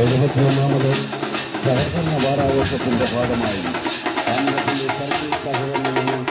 എഴുപത്തിയൊന്നാമത് സഹകരണ വാരാഘോഷത്തിന്റെ ഭാഗമായി കാഞ്ഞിരപ്പള്ളി സർക്കിൾ സഹകരണ union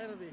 Verdi.